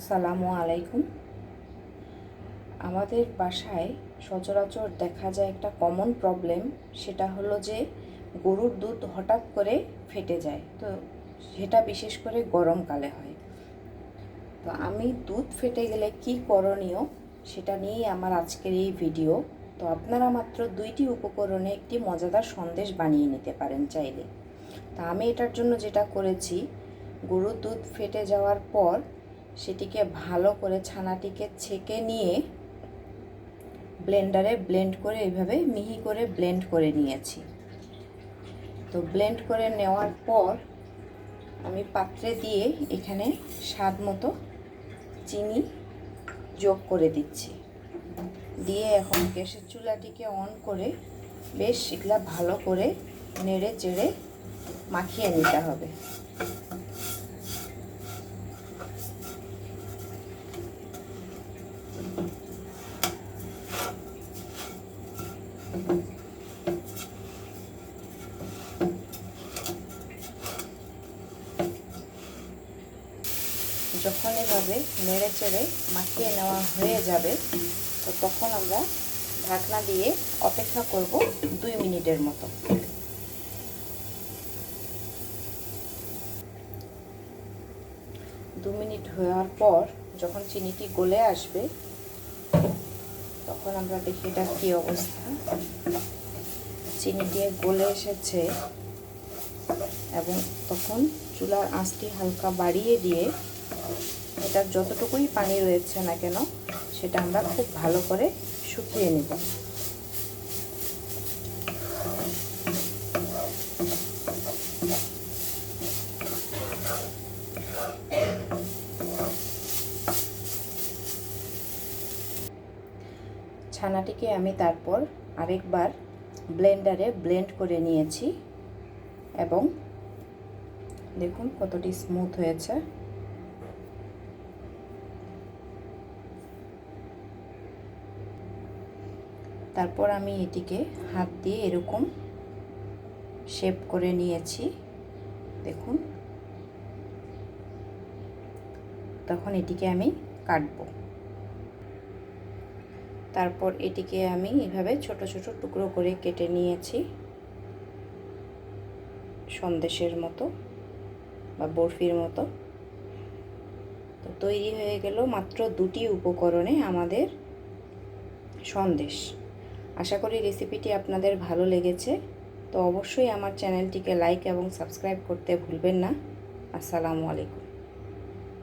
আসসালামু আলাইকুম। আমাদের বাসায় সচরাচর দেখা যায় একটা কমন প্রবলেম সেটা হলো যে গরুর দুধ হঠাৎ করে ফেটে যায়। তো সেটা বিশেষ করে গরমকালে হয়। তো আমি দুধ ফেটে গেলে কি করণীয়, সেটা নিয়েই আমার আজকের এই ভিডিও তো আপনারা মাত্র দুইটি উপকরণে একটি মজাদার সন্দেশ বানিয়ে নিতে পারেন চাইলে। তা আমি এটার জন্য যেটা করেছি, গরুর দুধ ফেটে যাওয়ার পর সেটিকে ভালো করে ছানাটিকে ছেঁকে নিয়ে ব্লেন্ডারে ব্লেন্ড করে এইভাবে মিহি করে ব্লেন্ড করে নিয়েছি। তো ব্লেন্ড করে নেওয়ার পর আমি পাত্রে দিয়ে এখানে স্বাদ মতো চিনি যোগ করে দিচ্ছি। দিয়ে এখন গ্যাসের চুলাটিকে অন করে বেশ এগুলা ভালো করে নেড়ে চেড়ে মাখিয়ে নিতে হবে। যখন এভাবে নেড়ে চেড়ে মাখিয়ে নেওয়া হয়ে যাবে, তো তখন আমরা ঢাকনা দিয়ে অপেক্ষা করব দুই মিনিটের মতো। দু মিনিট হওয়ার পর যখন চিনিটি গলে আসবে, তখন আমরা দেখি এটা কী অবস্থা। চিনিটি গলে এসেছে এবং তখন চুলার আঁচটি হালকা বাড়িয়ে দিয়ে এটার যতটুকুই পানি রয়েছে না কেন, সেটা আমরা খুব ভালো করে শুকিয়ে নেব। ছানাটিকে আমি তারপর আরেকবার ব্লেন্ডারে ব্লেন্ড করে নিয়েছি এবং দেখুন কতটি স্মুথ হয়েছে। তারপর আমি এটিকে হাত দিয়ে এরকম শেপ করে নিয়েছি। দেখুন। তখন এটিকে আমি কাটব। তারপর এটিকে আমি এভাবে ছোট ছোট টুকরো করে কেটে নিয়েছি। সন্দেশের মতো বা বরফির মতো। তো তৈরি হয়ে গেল মাত্র দুটি উপকরণে আমাদের সন্দেশ। আশা করি রেসিপিটি আপনাদের ভালো লেগেছে। তো অবশ্যই আমার চ্যানেলটিকে লাইক এবং সাবস্ক্রাইব করতে ভুলবেন না। আসসালামু আলাইকুম।